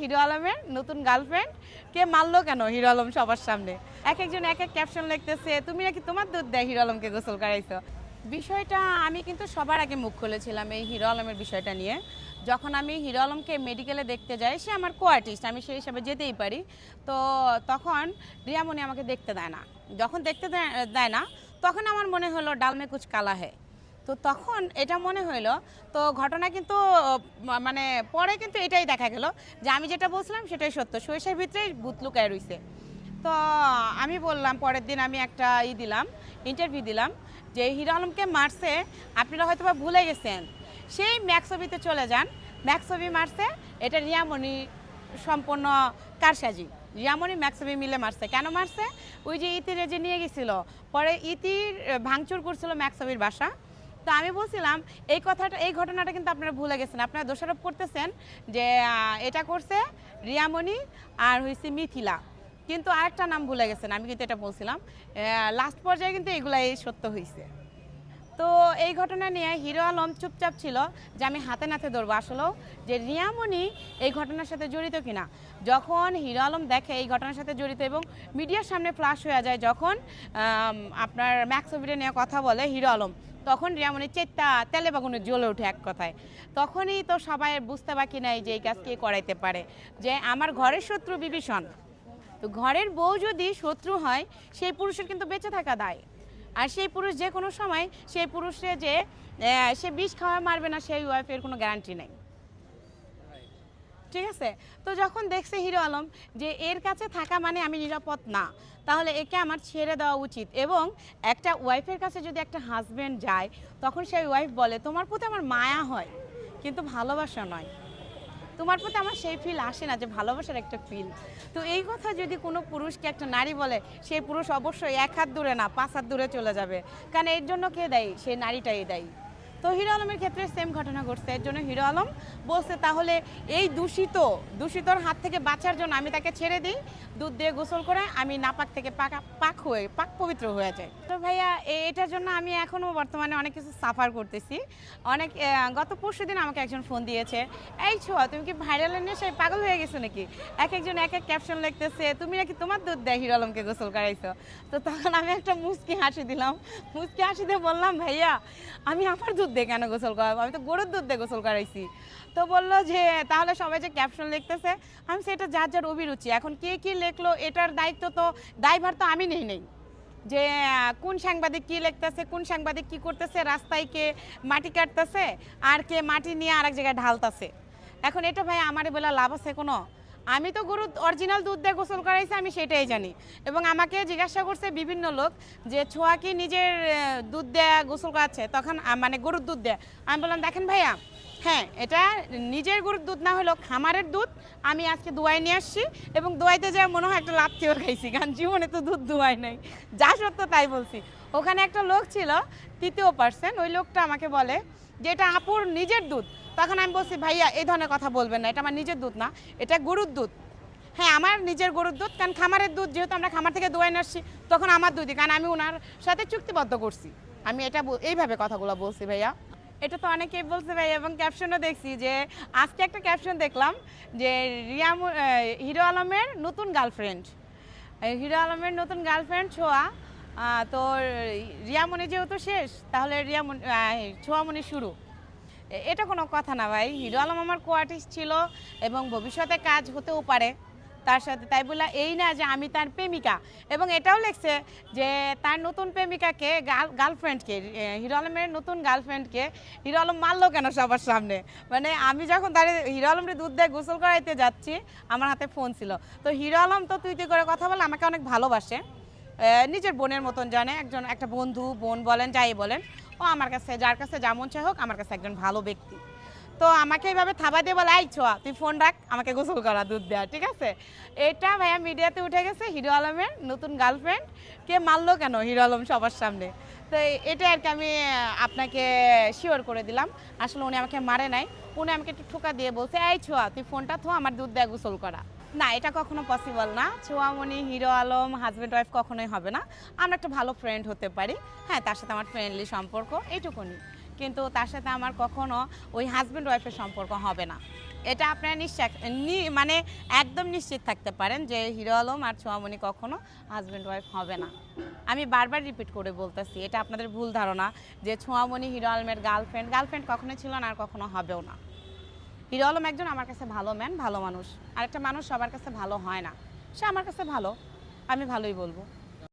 Hero আলমের নতুন girlfriend? কে মারলো কেন হিরো আলম সবার সামনে? এক একজন এক এক ক্যাপশন লিখতেছে, তুমি নাকি তোমার দুধ দেয় হিরো আলমকে গোসল করাইছো? বিষয়টা আমি কিন্তু সবার আগে মুখ খুলেছিলাম এই হিরো আলমের বিষয়টা নিয়ে। যখন আমি হিরো আলমকে মেডিকেলে দেখতে যাই, সে আমার কো আর্টিস্ট আমি সেই হিসাবে যেতেই পারি। তো তখন রিয়ামণি আমাকে দেখতে দেয় না। যখন দেখতে দেয় না, তখন আমার মনে হলো, ডালমে কুচ কালা হে তো তখন এটা মনে হইল, তো ঘটনা কিন্তু মানে পরে কিন্তু এটাই দেখা গেল যে আমি যেটা বলছিলাম সেটাই সত্য। সরিষার ভিতরেই ভূত লুকায় রইছে। তো আমি বললাম, পরের দিন আমি একটা ই দিলাম ইন্টারভিউ দিলাম যে হিরো আলমকে মারছে, আপনারা হয়তো বা ভুলে গেছেন। সেই ম্যাক্সবিতে চলে যান। ম্যাক্সবি মারছে, এটা রিয়ামণি সম্পূর্ণ কারসাজি। রিয়ামণি ম্যাক্সবি মিলে মারছে। কেন মারছে? ওই যে ইতিরে যে নিয়ে গেছিল, পরে ইতির ভাঙচুর করছিল ম্যাক্সবির বাসা। তো আমি বলছিলাম, এই কথাটা, এই ঘটনাটা কিন্তু আপনারা ভুলে গেছেন। আপনারা দোষারোপ করতেছেন যে এটা করছে রিয়ামণি আর হয়েছে মিথিলা। কিন্তু আরেকটা নাম ভুলে গেছেন, আমি কিন্তু এটা বলছিলাম। লাস্ট পর্যায়ে কিন্তু এগুলাই সত্য হয়েছে তো এই ঘটনা নিয়ে হিরো আলম চুপচাপ ছিল যে, আমি হাতে নাতে ধরবো। আসলেও যে রিয়ামণি এই ঘটনার সাথে জড়িত কিনা? যখন হিরো আলম দেখে এই ঘটনার সাথে জড়িত এবং মিডিয়ার সামনে ফ্লাশ হয়ে যায়, যখন আপনার ম্যাক্সোভিডে নিয়ে কথা বলে হিরো আলম তখন রিয়া মনে চেত্তা তেলে বাগুনে জ্বলে ওঠে এক কথায়। তখনই তো সবাই বুঝতে বাকি নাই যে এই কাজ কে করাইতে পারে। যে আমার ঘরের শত্রু বিভীষণ। তো ঘরের বউ যদি শত্রু হয়, সেই পুরুষের কিন্তু বেঁচে থাকা দায়। আর সেই পুরুষ যে কোনো সময়, সেই পুরুষে যে সে বিষ খাওয়া মারবে না, সেই ওয়াইফের কোনো গ্যারান্টি নেই। ঠিক আছে? তো যখন দেখছে হিরো আলম যে এর কাছে থাকা মানে আমি নিরাপদ না, তাহলে একে আমার ছেড়ে দেওয়া উচিত। এবং একটা ওয়াইফের কাছে যদি একটা হাজব্যান্ড যায়, তখন সেই ওয়াইফ বলে, তোমার প্রতি আমার মায়া হয়, কিন্তু ভালোবাসা নয়। তোমার প্রতি আমার সেই ফিল আসে না যে ভালোবাসার একটা ফিল তো এই কথা যদি কোনো পুরুষকে একটা নারী বলে, সেই পুরুষ অবশ্যই এক হাত দূরে না, পাঁচ হাত দূরে চলে যাবে। কারণ এর জন্য কে দেয়? সেই নারীটাই দেয়। তো হিরো আলমের ক্ষেত্রে সেম ঘটনা ঘটছে। এর জন্য হিরো আলম বলছে, তাহলে এই দূষিত, দূষিতর হাত থেকে বাঁচার জন্য আমি তাকে ছেড়ে দিই, দুধ দিয়ে গোসল করে আমি নাপাক থেকে পাকা, পাক হয়ে, পাক পবিত্র হয়ে যায় তো ভাইয়া এটার জন্য আমি এখনও বর্তমানে অনেক কিছু সাফার করতেছি। অনেক গত পরশু দিন আমাকে একজন ফোন দিয়েছে, এই ছোঁয়া, তুমি কি ভাইরালের নেশায় পাগল হয়ে গেছো নাকি? এক একজন এক এক ক্যাপশন লিখতেছে, তুমি নাকি তোমার দুধ দেয় হিরো আলমকে গোসল করাইছো? তো তখন আমি একটা মুচকি হাসি দিলাম। মুচকি হাসি দিয়ে বললাম, ভাইয়া, আমি আমার দুধ দিয়ে কেন গোসল করাবো? আমি তো গরুর দুধ দিয়ে গোসল করাইছি। তো বলল যে, তাহলে সবাই যে ক্যাপশন লিখতেছে, আমি সেটা যার যার অভিরুচি। এখন কে কি লিখলো, এটার দায়িত্ব তো, দায়ভার তো আমি নেই নেই। যে, কোন সাংবাদিক কি লিখতেছে, কোন সাংবাদিক কি করতেছে, রাস্তায় কে মাটি কাটতেছে, আর কে মাটি নিয়ে আরেক জায়গায় ঢালতেছে। এখন এটা ভাই আমারে বলা লাভ আছে কোনো? আমি তো গরু অরিজিনাল দুধ দিয়ে গোসল করাইছে, আমি সেটাই জানি। এবং আমাকে জিজ্ঞাসা করছে বিভিন্ন লোক যে ছোঁয়া কি নিজের দুধ দেয়া গোসল করাচ্ছে? তখন মানে গরুর দুধ দেয়। আমি বললাম, দেখেন ভাইয়া হ্যাঁ এটা নিজের গরুর দুধ না হলেও খামারের দুধ। আমি আজকে দোয়াই নিয়ে আসছি এবং দোয়াইতে যায় মনে হয় একটা লাভ চেয়ে খাইছি, কারণ জীবনে তো দুধ দোয়াই নাই। যা সত্য তাই বলছি। ওখানে একটা লোক ছিল, তৃতীয় পার্সন ওই লোকটা আমাকে বলে যে, এটা আপুর নিজের দুধ। তখন আমি বলছি, ভাইয়া, এই ধরনের কথা বলবেন না, এটা আমার নিজের দুধ না, এটা গরুর দুধ। হ্যাঁ আমার নিজের গরুর দুধ, কারণ খামারের দুধ, যেহেতু আমরা খামার থেকে দোয়াই নিয়ে আসছি, তখন আমার দুধই, কারণ আমি ওনার সাথে চুক্তিবদ্ধ করছি। আমি এটা এইভাবে কথাগুলো বলছি, ভাইয়া। এটা তো অনেকেই বলছে ভাই, এবং ক্যাপশনও দেখছি যে, আজকে একটা ক্যাপশন দেখলাম যে, রিয়াম হিরো আলমের নতুন গার্লফ্রেন্ড হিরো আলমের নতুন গার্লফ্রেন্ড ছোঁয়া তো রিয়ামণি যেহেতু শেষ, তাহলে রিয়ামণি ছোঁয়ামণি শুরু। এটা কোনো কথা না ভাই, হিরো আলম আমার কো আর্টিস্ট ছিল, এবং ভবিষ্যতে কাজ হতেও পারে। তার সাথে। তাই বলে এই না যে আমি তার প্রেমিকা। এবং এটাও লিখছে যে তার নতুন প্রেমিকাকে গার্ল গার্লফ্রেন্ডকে হিরো আলমের নতুন গার্লফ্রেন্ডকে হিরো আলম মারলো কেন সবার সামনে? মানে আমি যখন তার, হিরো আলমের দুধ দিয়ে গোসল করাইতে যাচ্ছি, আমার হাতে ফোন ছিল। তো হিরো আলম তো তুই তুই করে কথা বলে আমাকে অনেক ভালোবাসে। নিজের বোনের মতন জানে। একজন, একটা বন্ধু, বোন বলেন, যাই বলেন, ও আমার কাছে, যার কাছে যেমন চাই হোক, আমার কাছে একজন ভালো ব্যক্তি। তো আমাকে এইভাবে থাবা দিয়ে বলে আই ছোয়া, তুই ফোন রাখ, আমাকে গোসল করা দুধ দেওয়া ঠিক আছে? এটা ভাইয়া মিডিয়াতে উঠে গেছে, হিরো আলমের নতুন গার্লফ্রেন্ড কে মারলো কেন হিরো আলম সবার সামনে? তো এটা আর কি আমি আপনাকে শিওর করে দিলাম। আসলে উনি আমাকে মারে নাই। উনি আমাকে একটু ঠোকা দিয়ে বলছে এই ছোয়া, তুই ফোনটা থো, আমার দুধ দেয়া গোসল করা। না, এটা কখনো পসিবল না। ছোয়ামণি, হিরো আলম হাজব্যান্ড ওয়াইফ কখনোই হবে না। আমরা একটা ভালো ফ্রেন্ড হতে পারি। হ্যাঁ তার সাথে আমার ফ্রেন্ডলি সম্পর্ক, এইটুকুনি। কিন্তু তার সাথে আমার কখনো ওই হাজব্যান্ড ওয়াইফের সম্পর্ক হবে না। এটা আপনারা নিশ্চয় মানে একদম নিশ্চিত থাকতে পারেন যে হিরো আলম আর ছোঁয়ামণি কখনো হাজব্যান্ড ওয়াইফ হবে না। আমি বারবার রিপিট করে বলতেছি, এটা আপনাদের ভুল ধারণা যে ছোঁয়ামণি হিরো আলমের গার্লফ্রেন্ড গার্লফ্রেন্ড কখনো ছিল না আর কখনো হবেও না। হিরো আলম একজন আমার কাছে ভালো ম্যান ভালো মানুষ। আর একটা মানুষ সবার কাছে ভালো হয় না। সে আমার কাছে ভালো, আমি ভালোই বলব।